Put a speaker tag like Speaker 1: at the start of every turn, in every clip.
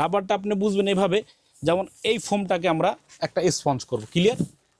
Speaker 1: রাবারটা আপনি বুঝবেন এইভাবে। যেমন এই ফোমটাকে আমরা একটা স্পঞ্জ করব ক্লিয়ার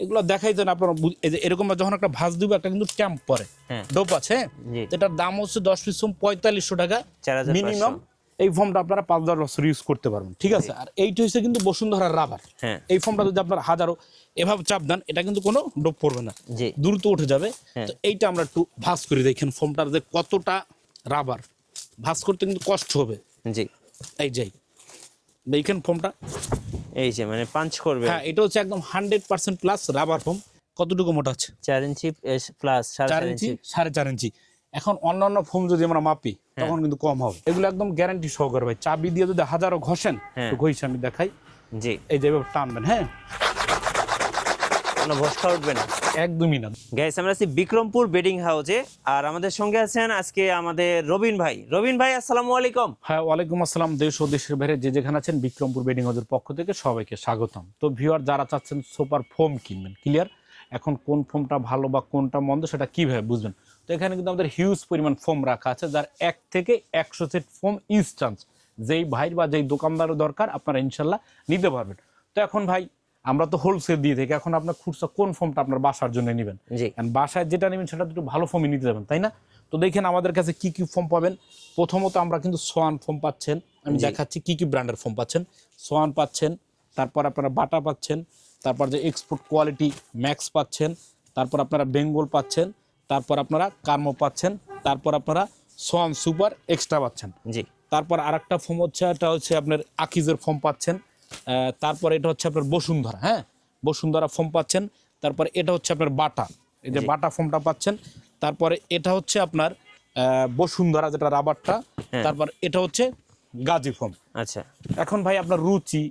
Speaker 1: এগুলো দেখাই যেন আপনারা এই যে এরকম যখন একটা ভাঁজ দিব একটা কিন্তু ট্যাম্প পরে।
Speaker 2: হ্যাঁ।
Speaker 1: ডোপ আছে হ্যাঁ?
Speaker 2: জি।
Speaker 1: তো এটার দাম হচ্ছে দশ পিস ফোম পঁয়তাল্লিশশো টাকা
Speaker 2: 4,500
Speaker 1: মিনিমাম এই ফোমটা আপনারা পাঁচ দশ বছর ইউজ করতে পারবেন ঠিক আছে? আর এইটা হচ্ছে কিন্তু বসুন্ধরার রাবার
Speaker 2: হ্যাঁ।
Speaker 1: এই ফোমটা যদি আপনার হাজারো এভাবে চাপ দেন এটা কিন্তু কোনো ডোপ পড়বে না। দ্রুত উঠে যাবে।
Speaker 2: হ্যাঁ।
Speaker 1: তো এইটা আমরা একটু ভাঁজ করে দেখেন ফোমটার যে কতটা রাবার ভাঁজ করতে কিন্তু কষ্ট হবে।
Speaker 2: জি।
Speaker 1: এই যাই দেখেন ফোমটা
Speaker 2: এই যে মানে পাঞ্চ করবে।
Speaker 1: হ্যাঁ এটা হচ্ছে একদম hundred percent plus rubber foam কতটুকু মোটা আছে
Speaker 2: চার ইঞ্চি প্লাস সাড়ে
Speaker 1: চার ইঞ্চি সাড়ে চার ইঞ্চি। এখন অন্যান্য ফোম যদি আমরা মাপি
Speaker 2: হ্যাঁ।
Speaker 1: তখন কিন্তু কম হবে। এগুলো একদম গ্যারান্টি সহকারে ভাই। চাবি দিয়ে যদি হাজারো ঘষেন
Speaker 2: হ্যাঁ।
Speaker 1: ঘষে আমি দেখাই।
Speaker 2: জি।
Speaker 1: এই যে টানবেন হ্যাঁ?
Speaker 2: কোনো ভস্কা উঠবে না।
Speaker 1: একদমই না।
Speaker 2: গাইস আমরা আছি বিক্রমপুর বেডিং হাউসে আর আমাদের সঙ্গে আছেন আজকে আমাদের রবিন ভাই। রবিন ভাই আসসালামু আলাইকুম।
Speaker 1: হ্যাঁ ওয়ালাইকুম আসসালাম দেশ ও দেশের বাইরে যে যেখানে আছেন বিক্রমপুর বেডিং হাউসের পক্ষ থেকে সবাইকে স্বাগতম। তো ভিউয়ার যারা চাচ্ছেন সুপার ফোম কিনবেন ক্লিয়ার এখন কোন ফোমটা ভালো বা কোনটা মন্দ সেটা কীভাবে বুঝবেন? তো এখানে কিন্তু আমাদের হিউজ পরিমাণ ফোম রাখা আছে যার এক থেকে একশো সেট ফোম ইনস্টান্স যেই ভাই বা যেই দোকানদারের দরকার আপনারা ইনশাল্লাহ নিতে পারবেন। তো এখন ভাই আমরা তো হোলসেল দিয়ে থাকি এখন আপনার খুচরা কোন ফর্মটা আপনার বাসার জন্য নেবেন? বাসায় যেটা নেবেন সেটা একটু ভালো ফর্মই নিতে যাবেন তাই না? তো দেখেন আমাদের কাছে কি কি ফর্ম পাবেন। প্রথমত আমরা কিন্তু সোয়ান ফোম পাচ্ছেন আমি দেখাচ্ছি কি কি ব্র্যান্ডের ফর্ম পাচ্ছেন। সোয়ান পাচ্ছেন তারপর আপনারা বাটা পাচ্ছেন তারপর যে এক্সপোর্ট কোয়ালিটি ম্যাক্স পাচ্ছেন তারপর আপনারা বেঙ্গল পাচ্ছেন তারপর আপনারা কার্মো পাচ্ছেন তারপর আপনারা সোয়ান সুপার এক্সট্রা পাচ্ছেন।
Speaker 2: জি।
Speaker 1: তারপর আরেকটা ফর্ম হচ্ছে এটা হচ্ছে আপনার আকিজের ফর্ম পাচ্ছেন। তারপর এটা হচ্ছে আপনার বসুন্ধরা হ্যাঁ? বসুন্ধরা ফোম পাচ্ছেন। তারপর এটা হচ্ছে আপনার বাটা। এই যে বাটা ফোমটা পাচ্ছেন। তারপরে এটা হচ্ছে আপনার বসুন্ধরা যেটা রাবারটা তারপর এটা হচ্ছে গাজী ফোম
Speaker 2: আচ্ছা।
Speaker 1: এখন ভাই আপনার রুচি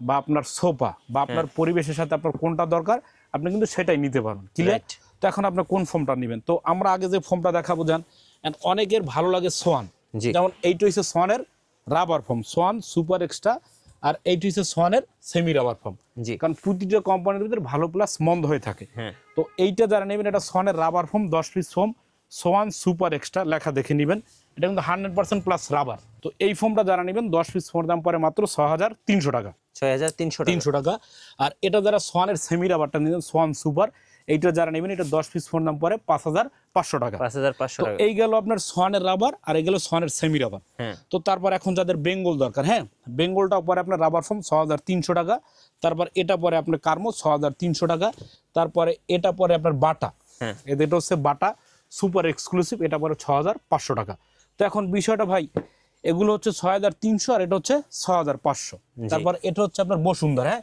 Speaker 1: বা আপনার সোফা বা আপনার পরিবেশের সাথে আপনার কোনটা দরকার আপনি কিন্তু সেটাই নিতে পারবেন। ক্লিয়ার তো এখন আপনি কোন ফোমটা নেবেন? তো আমরা আগে যে ফোমটা দেখাবো যান অনেকের ভালো লাগে সোয়ান। যেমন এইটা হচ্ছে সোয়ানের rubber foam Swan super extra আর এইটা হচ্ছে সোয়ানের সেমি রাবার ফর্ম
Speaker 2: জি।
Speaker 1: কারণ প্রতিটা কোম্পানির ভিতরে ভালো প্লাস মন্দ হয়ে থাকে।
Speaker 2: হ্যাঁ।
Speaker 1: তো এইটা যারা নেবেন এটা সোয়ানের রাবার ফর্ম দশ piece foam Swan super extra লেখা দেখে নেবেন। এটা কিন্তু হান্ড্রেড পার্সেন্ট প্লাস রাবার তো এই ফোমটা যারা নেবেন দশ পিস ফোমের দাম পরে মাত্র ছ হাজার তিনশো টাকা।
Speaker 2: ছয় হাজার তিনশো
Speaker 1: তিনশো টাকা। আর এটা যারা সোয়ানের সেমি রাবারটা নেবেন সোয়ান সুপার এইটা যারা নেবেন এটা দশ পিস ফোন দাম পরে পাঁচ হাজার পাঁচশো টাকা।
Speaker 2: পাঁচ হাজার পাঁচশো
Speaker 1: এই গেল আপনার সোয়ানের রাবার আর এই গেল সোয়ানের সেমি রাবার
Speaker 2: হ্যাঁ।
Speaker 1: তো তারপর এখন যাদের বেঙ্গল দরকার হ্যাঁ? বেঙ্গলটা পরে আপনার রাবার ফোম ছ হাজার তিনশো টাকা। তারপর এটা পরে আপনার কার্মো ছ হাজার তিনশো টাকা। তারপরে এটা পরে আপনার বাটা।
Speaker 2: হ্যাঁ।
Speaker 1: এটা হচ্ছে বাটা সুপার এক্সক্লুসিভ এটা পরে ছ হাজার পাঁচশো টাকা। তো এখন বিষয়টা ভাই এগুলো হচ্ছে ছ হাজার তিনশো আর এটা হচ্ছে ছ হাজার পাঁচশো। তারপর এটা হচ্ছে আপনার বসুন্ধরা হ্যাঁ।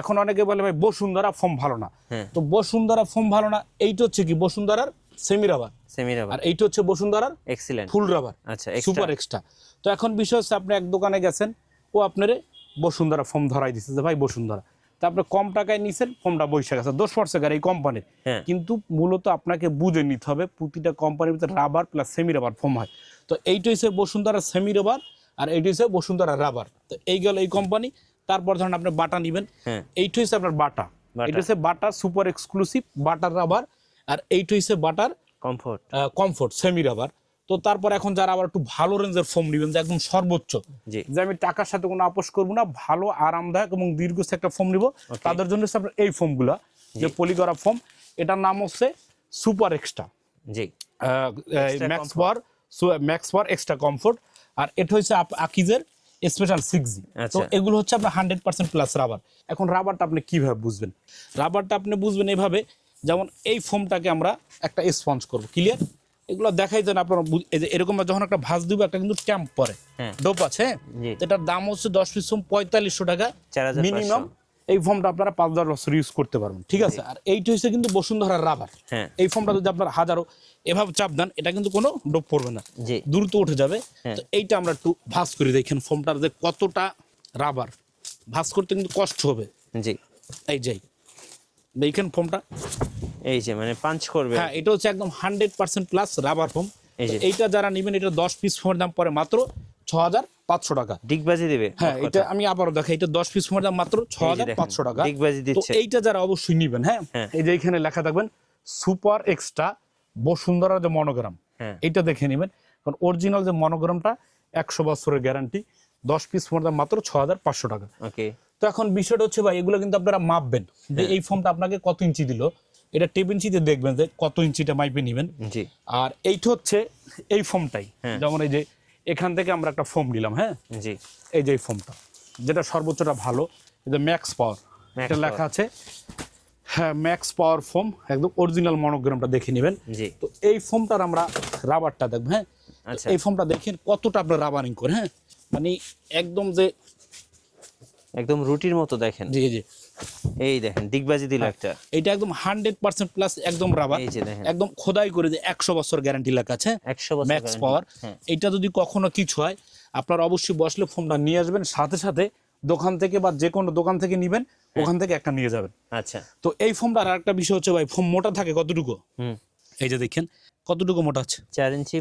Speaker 1: এখন অনেকে বলে ভাই বসুন্ধরা ফোম ভালো না।
Speaker 2: হ্যাঁ।
Speaker 1: তো বসুন্ধরা ফোম ভালো না এইটা হচ্ছে কি? বসুন্ধরার সেমি রাবার
Speaker 2: সেমি রাবার
Speaker 1: আর এইটা হচ্ছে বসুন্ধরার
Speaker 2: এক্সিলেন্ট
Speaker 1: ফুল রাবার
Speaker 2: আচ্ছা
Speaker 1: সুপার এক্সট্রা তো এখন বিষয় হচ্ছে আপনি এক দোকানে গেছেন ও আপনারে বসুন্ধরা ফোম ধরাই দিচ্ছে যে ভাই বসুন্ধরা। তা আপনি কম টাকায় নিছেন ফোমটা বৈশা গেছে। দোষ পড়ছে এই কোম্পানির
Speaker 2: হ্যাঁ।
Speaker 1: কিন্তু মূলত আপনাকে বুঝে নিতে হবে প্রতিটা কোম্পানির ভিতরে rubber plus semi rubber foam হয়। তো এইটা হচ্ছে বসুন্ধরা সেমি রাবার আর এইটা হচ্ছে বসুন্ধরা রাবার তো এই গেল এই কোম্পানি তারপর ধরেন আপনি বাটা নেবেন।
Speaker 2: হ্যাঁ।
Speaker 1: এইটা হচ্ছে আপনার বাটা। এটা হচ্ছে বাটার সুপার এক্সক্লুসিভ বাটার রাবার আর এইটা হচ্ছে বাটার
Speaker 2: কমফোর্ট
Speaker 1: কমফোর্ট সেমি রাবার তো তারপর এখন যারা আবার একটু ভালো রেঞ্জের ফোম নেবেন যে একদম সর্বোচ্চ যে আমি টাকার সাথে কোনো আপোষ করব না ভালো আরামদায়ক এবং দীর্ঘস্থায়ী একটা ফোম নিব তাদের জন্য হচ্ছে আপনার এই ফোমগুলা যে পলিগরা ফোম এটার নাম হচ্ছে সুপার এক্সট্রা
Speaker 2: জি।
Speaker 1: Max power max power extra comfort আর এটা হচ্ছে আকিজের স্পেশাল সিক্স জি তো। এগুলো হচ্ছে আপনার হান্ড্রেড পার্সেন্ট প্লাস রাবার এখন রাবারটা আপনি কীভাবে বুঝবেন? রাবারটা আপনি বুঝবেন এইভাবে যেমন এই ফোমটাকে আমরা একটা স্পঞ্জ করব ক্লিয়ার এগুলো দেখাই যেন আপনারা বুঝ- এই যে এরকম যখন একটা ভাঁজ দিব একটা কিন্তু ক্যাম্প পরে।
Speaker 2: হ্যাঁ।
Speaker 1: ডোপ আছে হ্যাঁ? এটার দাম হচ্ছে দশ পিস পঁয়তাল্লিশশো টাকা মিনিমাম এই ফর্মটা আপনারা পাঁচ দশ বছর ইউজ করতে পারবেন ঠিক আছে? আর এইটা হচ্ছে কিন্তু বসুন্ধরার রাবার
Speaker 2: হ্যাঁ।
Speaker 1: এই ফর্মটা যদি আপনার হাজারো এভাবে চাপ দেন এটা কিন্তু কোনো ডোপ পড়বে না। দ্রুত উঠে যাবে।
Speaker 2: হ্যাঁ।
Speaker 1: তো এইটা আমরা একটু ভাঁজ করে দেখেন ফোমটার যে কতটা রাবার ভাঁজ করতে কিন্তু কষ্ট হবে।
Speaker 2: জি।
Speaker 1: এই যাই দেখেন ফর্মটা।
Speaker 2: এই যে মানে পাঞ্চ করবে।
Speaker 1: হ্যাঁ এটা হচ্ছে একদম hundred percent plus rubber
Speaker 2: form
Speaker 1: এইটা যারা নেবেন এটা দশ পিস ফোমের দাম পরে মাত্র ছ হাজার পাঁচশো টাকা।
Speaker 2: ডিগবাজি দিবে?
Speaker 1: হ্যাঁ এটা আমি আবারও দেখাই এটা দশ পিস দাম মাত্র ছ হাজার পাঁচশো টাকা।
Speaker 2: ডিগবাজি দিচ্ছে।
Speaker 1: এইটা যারা অবশ্যই নিবেন হ্যাঁ?
Speaker 2: হ্যাঁ।
Speaker 1: এই যে এখানে লেখা থাকবেন সুপার এক্সট্রা বসুন্ধরা যে মনোগ্রাম।
Speaker 2: হ্যাঁ।
Speaker 1: এইটা দেখে নেবেন কারণ অরিজিনাল যে মনোগ্রামটা একশো বছরের গ্যারান্টি দশ পিস ফোমের দাম মাত্র ছ হাজার পাঁচশো টাকা।
Speaker 2: ওকে।
Speaker 1: তো এখন বিষয়টা হচ্ছে ভাই এগুলো কিন্তু আপনারা মাপবেন। যে এই ফোমটা আপনাকে কত ইঞ্চি দিল এটা টেপ ইঞ্চিতে দেখবেন যে কত ইঞ্চিটা মাইপে নেবেন।
Speaker 2: জি।
Speaker 1: আর এইটা হচ্ছে এই ফোমটাই
Speaker 2: হ্যাঁ।
Speaker 1: যেমন এই যে এখান থেকে আমরা একটা ফোম নিলাম হ্যাঁ?
Speaker 2: জি।
Speaker 1: এই যে ফোমটা যেটা সর্বোচ্চটা ভালো এটা ম্যাক্স পাওয়ার এটা লেখা আছে হ্যাঁ ম্যাক্স পাওয়ার ফোম একদম অরিজিনাল মনোগ্রামটা দেখে নেবেন।
Speaker 2: জি।
Speaker 1: তো এই ফোমটার আমরা রাবারটা দেখব হ্যাঁ?
Speaker 2: আচ্ছা।
Speaker 1: এই ফোমটা দেখেন কতটা আপনার রাবারিং করে হ্যাঁ? মানে একদম যে
Speaker 2: একদম রুটির মতো দেখেন।
Speaker 1: জি জি।
Speaker 2: এই দেখেন দিগবাজি দিল একটা।
Speaker 1: এটা একদম হান্ড্রেড পার্সেন্ট প্লাস একদম রাবার
Speaker 2: এই যে দেখেন।
Speaker 1: একদম খোদাই করে যে একশো বছর গ্যারান্টি লেখা আছে
Speaker 2: একশো বছর
Speaker 1: ম্যাক্স পাওয়ার
Speaker 2: হ্যাঁ।
Speaker 1: এটা যদি কখনো কিছু হয় আপনার অবশ্যই বসলে ফোনটা নিয়ে আসবেন সাথে সাথে দোকান থেকে বা যে কোনো দোকান থেকে নেবেন ওখান থেকে একটা নিয়ে যাবেন।
Speaker 2: আচ্ছা।
Speaker 1: তো এই ফোনটার আর একটা বিষয় হচ্ছে ভাই ফোন মোটা থাকে কতটুকু? এই যে দেখেন কতটুকু মোটা আছে?
Speaker 2: চার ইঞ্চি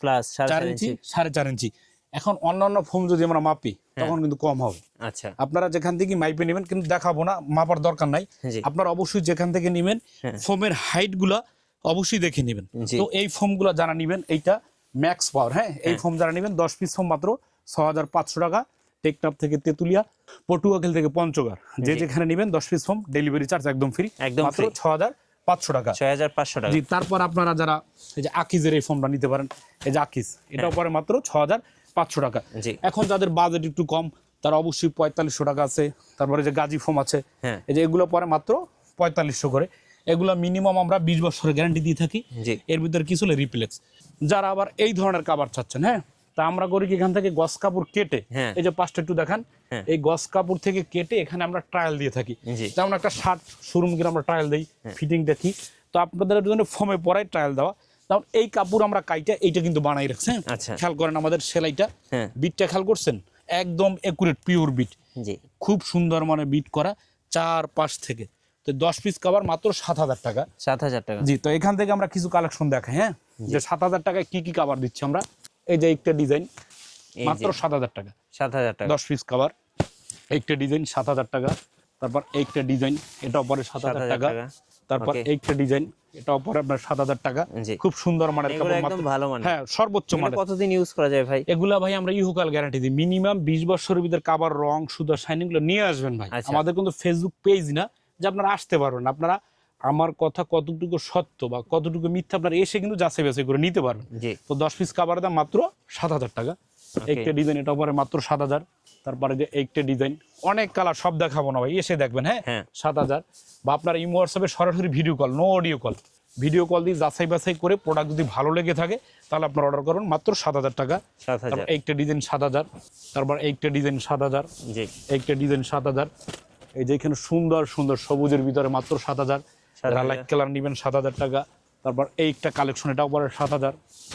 Speaker 2: প্লাস সাড়ে
Speaker 1: চার ইঞ্চি সাড়ে চার ইঞ্চি এখন অন্যান্য ফোম যদি আমরা মাপি তখন কিন্তু কম হবে।
Speaker 2: আচ্ছা।
Speaker 1: আপনারা যেখান থেকে মাইপে নেবেন কিন্তু দেখাবো না মাপার দরকার নাই। আপনারা অবশ্যই যেখান থেকে নেবেন
Speaker 2: হ্যাঁ।
Speaker 1: ফোমের হাইটগুলা অবশ্যই দেখে নেবেন। তো এই ফোমগুলা যারা নেবেন এইটা ম্যাক্স পাওয়ার হ্যাঁ? এই
Speaker 2: হ্যাঁ।
Speaker 1: ফোম যারা নেবেন দশ পিস ফোম মাত্র ছ হাজার পাঁচশো টাকা। টেকটপ থেকে তেতুলিয়া পটুয়াখাল থেকে পঞ্চগড়। যে যেখানে নেবেন দশ পিস ফোম ডেলিভারি চার্জ একদম ফ্রি
Speaker 2: একদম
Speaker 1: মাত্র ছ হাজার পাঁচশো টাকা।
Speaker 2: ছয় হাজার পাঁচশো টাকা।
Speaker 1: জি তারপর আপনারা যারা এই যে আকিজের এই ফোমটা নিতে পারেন এই যে আকিজ এটাও পরে মাত্র ছ হাজার পাঁচশো টাকা। এখন যাদের বাজেট একটু কম তারা অবশ্যই পঁয়তাল্লিশশো টাকা আছে তারপরে যে গাজী ফোম আছে
Speaker 2: হ্যাঁ।
Speaker 1: এই যে এগুলো পরে মাত্র পঁয়তাল্লিশশো করে। এগুলো মিনিমাম আমরা বিশ বছরের গ্যারান্টি দিয়ে থাকি। এর ভিতরে কিছু রিপ্লেক্স যারা আবার এই ধরনের কাবার চাচ্ছেন হ্যাঁ? তা আমরা করি কি এখান থেকে গস কাপড় কেটে
Speaker 2: হ্যাঁ।
Speaker 1: এই যে পাঁচটা একটু দেখান
Speaker 2: হ্যাঁ।
Speaker 1: এই গস কাপড় থেকে কেটে এখানে আমরা ট্রায়াল দিয়ে থাকি। যেমন একটা শার্ট শোরুম গিয়ে আমরা ট্রায়াল দিই। ফিটিং দেখি। তো আপনাদের জন্য ফর্মে পরাই ট্রায়াল দেওয়া। তখন এই কাপড় আমরা কাইটা এইটা কিন্তু বানাই রাখছি?
Speaker 2: আচ্ছা।
Speaker 1: খেয়াল করেন আমাদের সেলাইটা।
Speaker 2: হ্যাঁ।
Speaker 1: বিটটা খেয়াল করছেন? একদম একুরেট পিওর বিট
Speaker 2: জি।
Speaker 1: খুব সুন্দর মানে বিট করা চার পাশ থেকে। তো দশ পিস কাবার মাত্র সাত হাজার টাকা।
Speaker 2: সাত হাজার টাকা।
Speaker 1: জি তো এখান থেকে আমরা কিছু কালেকশন দেখাই হ্যাঁ? যে সাত হাজার টাকায় কি কি কাবার দিচ্ছি আমরা? এই যে একটা ডিজাইন মাত্র সাত হাজার টাকা।
Speaker 2: সাত হাজার টাকা।
Speaker 1: দশ পিস কাবার একটা ডিজাইন সাত হাজার টাকা। তারপর একটা ডিজাইন এটা পরে সাত হাজার টাকা। তারপর একটা ডিজাইন এটাও পরে আপনার সাত হাজার টাকা। খুব সুন্দর মানের
Speaker 2: একদম ভালো মানে
Speaker 1: হ্যাঁ সর্বোচ্চ মানের।
Speaker 2: কতদিন ইউজ করা যায় ভাই?
Speaker 1: এগুলা ভাই আমরা ইহুকাল গ্যারান্টি দিই। মিনিমাম বিশ বছরের ভিতরে কাবার রং সুদা শাইনিংগুলো নিয়ে আসবেন ভাই।
Speaker 2: আচ্ছা।
Speaker 1: আমাদের কিন্তু ফেসবুক পেজ না যে আপনারা আসতে পারবেন আপনারা আমার কথা কতটুকু সত্য বা কতটুকু মিথ্যা আপনারা এসে কিন্তু যাচাই বাছাই করে নিতে পারবেন। তো দশ পিস কাবারের দাম মাত্র সাত হাজার টাকা. একটা ডিজাইন এটা পরে মাত্র সাত হাজার। তারপরে যে একটা ডিজাইন অনেক কালার সব দেখাবো না ভাই এসে দেখবেন হ্যাঁ?
Speaker 2: হ্যাঁ।
Speaker 1: সাত হাজার। বা আপনার ইমো হোয়াটসঅ্যাপে সরাসরি video call no audio call video call দিয়ে যাচাই বাছাই করে প্রোডাক্ট যদি ভালো লেগে থাকে তাহলে আপনার অর্ডার করুন মাত্র সাত হাজার টাকা। একটা ডিজাইন সাত হাজার। তারপর একটা ডিজাইন সাত হাজার। একটা ডিজাইন সাত হাজার। এই যে এখানে সুন্দর সুন্দর সবুজের ভিতরে মাত্র সাত হাজার।
Speaker 2: হাজার।
Speaker 1: লাইট কালার নেবেন সাত হাজার টাকা। তারপর এইটা কালেকশন এটাও পরে সাত হাজার।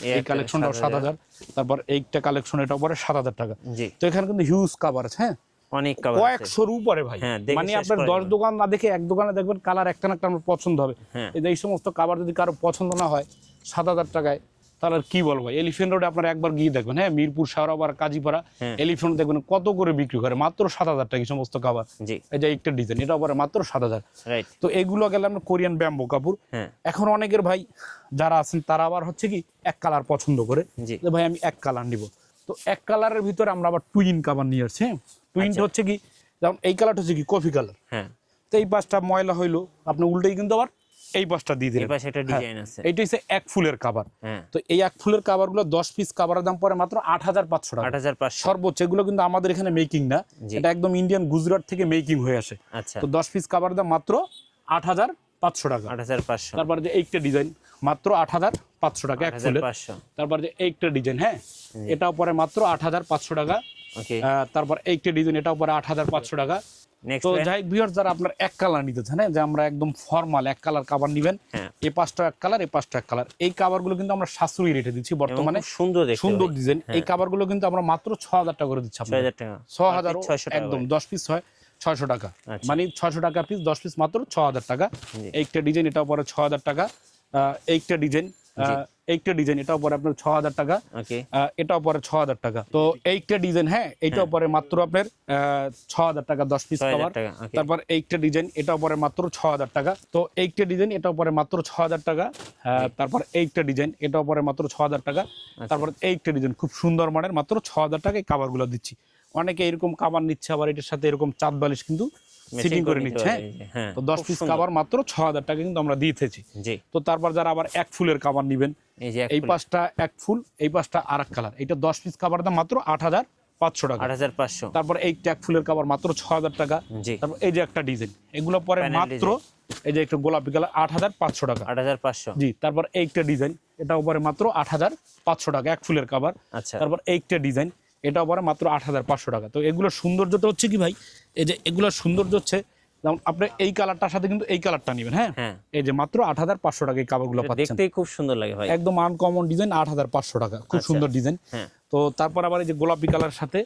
Speaker 2: এই
Speaker 1: কালেকশনটাও সাত হাজার। তারপর এইটা কালেকশন এটাও পরে সাত হাজার টাকা। তো এখানে কিন্তু হিউজ কাভার আছে হ্যাঁ?
Speaker 2: অনেক কাভার
Speaker 1: কয়েকশোর উপরে ভাই।
Speaker 2: হ্যাঁ,
Speaker 1: মানে আপনার দশ দোকান না দেখে এক দোকানে দেখবেন কালার একটা না একটা আমার পছন্দ হবে।
Speaker 2: হ্যাঁ।
Speaker 1: এই সমস্ত কাবার যদি কারও পছন্দ না হয় সাত হাজার টাকায় তাহলে কি বলব? এলিফেন্ট রোডে আপনার একবার গিয়ে দেখবেন হ্যাঁ? মিরপুর শাহরাবার কাজীপাড়া
Speaker 2: হ্যাঁ।
Speaker 1: এলিফেন্ট দেখবেন কত করে বিক্রি করে। মাত্র সাত হাজার টাকা সমস্ত কাবার এই যে একটা ডিজাইন এটা পরে মাত্র সাত হাজার। তো এগুলো গেলে আমরা কোরিয়ান ব্যাম্বো কাপড়।
Speaker 2: হ্যাঁ।
Speaker 1: এখন অনেকের ভাই যারা আছেন তারা আবার হচ্ছে কি এক কালার পছন্দ করে। যে ভাই আমি এক কালার নিব। তো এক কালারের ভিতরে আমরা আবার টুইন কাবার নিয়ে আসছি হ্যাঁ? টুইনটা
Speaker 2: আচ্ছা।
Speaker 1: হচ্ছে কি যেমন এই কালারটা হচ্ছে কি কফি কালার
Speaker 2: হ্যাঁ।
Speaker 1: তো এই পাঁচটা ময়লা হইল আপনি উল্টেই কিন্তু আবার এই পাঁচটা দিয়ে দিলেন।
Speaker 2: পাশে একটা ডিজাইন আছে।
Speaker 1: এইটা হচ্ছে এক ফুলের কাবার
Speaker 2: হ্যাঁ।
Speaker 1: তো এই এক ফুলের কাবারগুলো দশ পিস কাবারের দাম পড়ে মাত্র আট হাজার পাঁচশো টাকা।
Speaker 2: আট হাজার পাঁচশো।
Speaker 1: সর্বোচ্চ এগুলো কিন্তু আমাদের এখানে মেকিং না। এটা একদম ইন্ডিয়ান গুজরাট থেকে মেকিং হয়ে আসে।
Speaker 2: আচ্ছা।
Speaker 1: তো দশ পিস কাবারের দাম মাত্র আট হাজার পাঁচশো টাকা।
Speaker 2: আট হাজার পাঁচশো।
Speaker 1: তারপরে যে এইটা ডিজাইন মাত্র আট হাজার পাঁচশো টাকা এক ফুলের। তারপর যে এইটা ডিজাইন হ্যাঁ? এটাও পরে মাত্র আট হাজার পাঁচশো টাকা।
Speaker 2: ওকে
Speaker 1: তারপর এইটা ডিজাইন এটাও পরে আট হাজার পাঁচশো টাকা। তো যাই ভিউয়ার যারা আপনার এক কালার নিতে চান হ্যাঁ, যে আমরা একদম ফর্মাল এক কালার নিবেন
Speaker 2: হ্যাঁ।
Speaker 1: এই পাঁচটা এক কালার এই পাঁচটা এক কালার এই কাভারগুলো কিন্তু আমরা সাশ্রয়ী রেটে দিচ্ছি বর্তমানে।
Speaker 2: সুন্দর
Speaker 1: সুন্দর ডিজাইন এই কাভারগুলো কিন্তু আমরা মাত্র ছ হাজার টাকা করে দিচ্ছি ছ হাজার একদম দশ পিস হয় ছয়শো টাকা।
Speaker 2: আচ্ছা।
Speaker 1: মানে ছয়শো টাকা পিস দশ পিস মাত্র ছ হাজার টাকা।
Speaker 2: জি।
Speaker 1: এইটা ডিজাইন এটাও পরে ছ হাজার টাকা। আহ, এইটা ডিজাইন
Speaker 2: জি।
Speaker 1: এইটা ডিজাইন এটাও পরে আপনার ছ হাজার টাকা এটাও পরে ছ হাজার টাকা। তো এইটা ডিজাইন হ্যাঁ এটাও পরে মাত্র আপনার ছ হাজার টাকা দশ পিস কভার তারপর এইটা ডিজাইন এটাও পরে মাত্র ছ হাজার টাকা। তো এইটা ডিজাইন এটাও পরে মাত্র ছ হাজার টাকা তারপর এইটা ডিজাইন এটাও পরে মাত্র ছ হাজার টাকা।
Speaker 2: আচ্ছা।
Speaker 1: তারপর এইটা ডিজাইন খুব সুন্দর মানের মাত্র ছ হাজার টাকা এই কাভারগুলো দিচ্ছি। অনেকে এরকম কাবার নিচ্ছে আবার এটার সাথে এরকম চাঁদ বালিশ কিন্তু সিটিং করে নিচ্ছে। হ্যাঁ তো দশ পিস। কাবার মাত্র ছ হাজার টাকা কিন্তু আমরা দিতেছি তো তারপর যারা আবার এক ফুলের কাবার নিবেন
Speaker 2: এই যে এক ফুল,
Speaker 1: পাঁচটা এক ফুল এই পাঁচটা আর এক কালার এটা দশ পিস কাবার দাম মাত্র আট হাজার পাঁচশো টাকা।
Speaker 2: আট হাজার পাঁচশো।
Speaker 1: তারপর এই ট্যাগ ফুলের কাবার মাত্র ছ হাজার টাকা তারপর এই যে একটা ডিজাইন এগুলো পরে মাত্র এই যে একটু গোলাপি কালার আট হাজার পাঁচশো টাকা।
Speaker 2: আট হাজার পাঁচশো।
Speaker 1: জি তারপর এইটা ডিজাইন এটা উপরে মাত্র আট হাজার পাঁচশো টাকা এক ফুলের কাবার
Speaker 2: আচ্ছা।
Speaker 1: তারপর এইটা ডিজাইন এটা উপরে মাত্র আট হাজার পাঁচশো টাকা। তো এগুলোর সৌন্দর্যটা হচ্ছে কি ভাই? এই যে এগুলোর সৌন্দর্য হচ্ছে যেমন আপনি এই কালারটার সাথে কিন্তু এই কালারটা নেবেন হ্যাঁ?
Speaker 2: হ্যাঁ।
Speaker 1: এই যে মাত্র আট হাজার পাঁচশো টাকা এই পাচ্ছেন।
Speaker 2: দেখতেই খুব সুন্দর লাগে ভাই।
Speaker 1: একদম আনকমন ডিজাইন আট হাজার পাঁচশো টাকা। খুব
Speaker 2: আচ্ছা।
Speaker 1: সুন্দর ডিজাইন
Speaker 2: হ্যাঁ।
Speaker 1: তো তারপর আবার এই যে গোলাপি কালার সাথে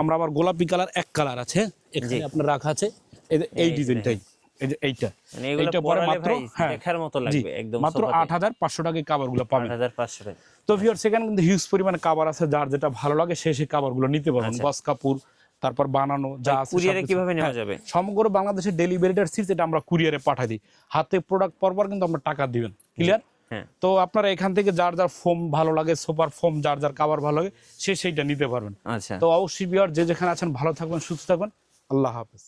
Speaker 1: আমরা আবার গোলাপি কালার এক কালার আছে এখানে আপনার রাখা আছে। এই যে এই ডিজাইনটাই এই যে এইটা।
Speaker 2: মানে
Speaker 1: এইটা পরে মাত্র হ্যাঁ।
Speaker 2: দেখার মতো লাগবে একদম
Speaker 1: মাত্র আট হাজার পাঁচশো টাকা কাবারগুলো পাবেন।
Speaker 2: আট হাজার পাঁচশো টাকা।
Speaker 1: তো ভিওর সেখানে কিন্তু হিউজ পরিমাণে কাবার আছে যার যেটা ভালো লাগে সে সেই কাবারগুলো নিতে পারবেন
Speaker 2: আচ্ছা।
Speaker 1: গস কাপুর তারপর বানানো যা আছে
Speaker 2: কুরিয়ারে কীভাবে নেওয়া
Speaker 1: হ্যাঁ,
Speaker 2: যাবে?
Speaker 1: সমগ্র বাংলাদেশের ডেলিভারিটার সিট এটা আমরা কুরিয়ারে পাঠাই দিই। হাতে প্রোডাক্ট পরপর কিন্তু আমরা টাকা দিবেন ক্লিয়ার তো আপনারা এখান থেকে যার যার ফোম ভালো লাগে সুপার ফোম যার যার কাবার ভালো লাগে সে সেইটা নিতে পারবেন।
Speaker 2: আচ্ছা।
Speaker 1: তো অবশ্যই বিয়ার যে যেখানে আছেন ভালো থাকবেন সুস্থ থাকবেন। আল্লাহ হাফেজ।